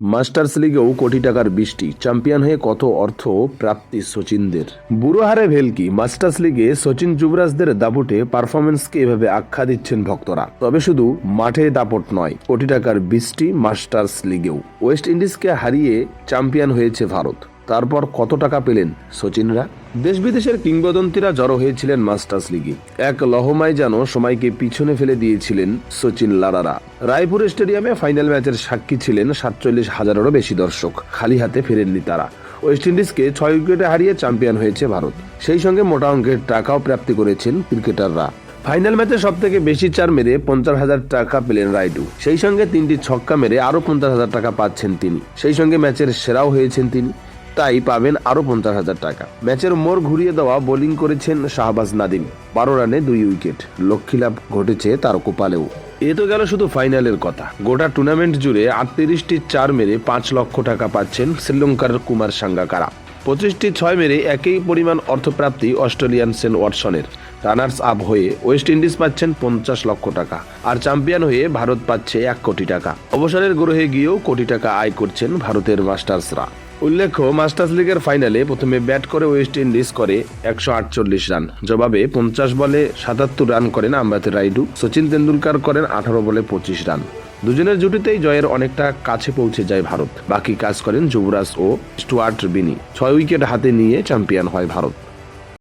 Masters লিগেও কোটি টাকার বৃষ্টি, চ্যাম্পিয়ন হয়ে কত অর্থ প্রাপ্তি সচিনদের? বুড়ো হারে ভেলকি, মাস্টার্স লিগে সচিন যুবরাজদের দাপুটে পারফরমেন্সকে এভাবে আখ্যা দিচ্ছেন ভক্তরা। তবে শুধু মাঠে দাপট নয়, কোটি টাকার বৃষ্টি মাস্টার্স লিগেও। ওয়েস্ট ইন্ডিজকে হারিয়ে চ্যাম্পিয়ন হয়েছে ভারত। তারপর কত টাকা পেলেন সচিনরা? দেশ বিদেশের কিংবদন্তিরা জড়ো হয়েছিলেন মাস্টার্স লিগে। এক লহমায় যেন সময়কে পিছনে ফেলে দিয়েছিলেন সচিন লারারা। রায়পুর স্টেডিয়ামে ফাইনাল ম্যাচের সাক্ষী ছিলেন সাতচল্লিশ হাজারেরও বেশি দর্শক। খালি হাতে ফেরেননি তারা। ওয়েস্ট ইন্ডিজকে ছয় উইকেটে হারিয়ে চ্যাম্পিয়ন হয়েছে ভারত। সেই সঙ্গে মোটা অঙ্কের টাকাও প্রাপ্তি করেছেন ক্রিকেটাররা। ফাইনাল ম্যাচে সব থেকে বেশি চার মেরে পঞ্চাশ হাজার টাকা পেলেন রাইডু সেই সঙ্গে তিনটি ছক্কা মেরে আরও পঞ্চাশ হাজার টাকা পাচ্ছেন তিনি। সেই সঙ্গে ম্যাচের সেরাও হয়েছেন তিনি। তাই পাবেন আরও পঞ্চাশ হাজার টাকা। ম্যাচের মোড় ঘুরিয়ে দেওয়া বোলিং করেছেন শাহবাজ নাদিম। বারো রানে দুই উইকেট। লক্ষ্মী লাভ ঘটেছে তার কোপালেও। এ তো গেল শুধু ফাইনালের কথা। গোটা টুর্নামেন্ট জুড়ে আটত্রিশটি চার মেরে পাঁচ লক্ষ টাকা পাচ্ছেন শ্রীলঙ্কার কুমার সাঙ্গাকারা। পঁচিশটি ছয় মেরে একই পরিমাণ অর্থপ্রাপ্তি অস্ট্রেলিয়ান সেন ওয়াটসনের। রানার্স আপ হয়ে ওয়েস্ট ইন্ডিজ পাচ্ছেন পঞ্চাশ লক্ষ টাকা আর চ্যাম্পিয়ন হয়ে ভারত পাচ্ছে এক কোটি টাকা। অবসরের গ্রহে গিয়েও কোটি টাকা আয় করছেন ভারতের মাস্টার্সরা। উল্লেখ্য মাস্টার্স লিগের ফাইনালে প্রথমে ব্যাট করে ওয়েস্ট ইন্ডিজ করে একশো আটচল্লিশ রান। জবাবে পঞ্চাশ বলে সাতাত্তর রান করেন আম্বাতে রাইডু। সচিন তেন্ডুলকার করেন আঠারো বলে পঁচিশ রান। দুজনের জুটিতেই জয়ের অনেকটা কাছে পৌঁছে যায় ভারত। বাকি কাজ করেন যুবরাজ ও স্টুয়ার্ট বিনি। ছয় উইকেট হাতে নিয়ে চ্যাম্পিয়ন হয় ভারত।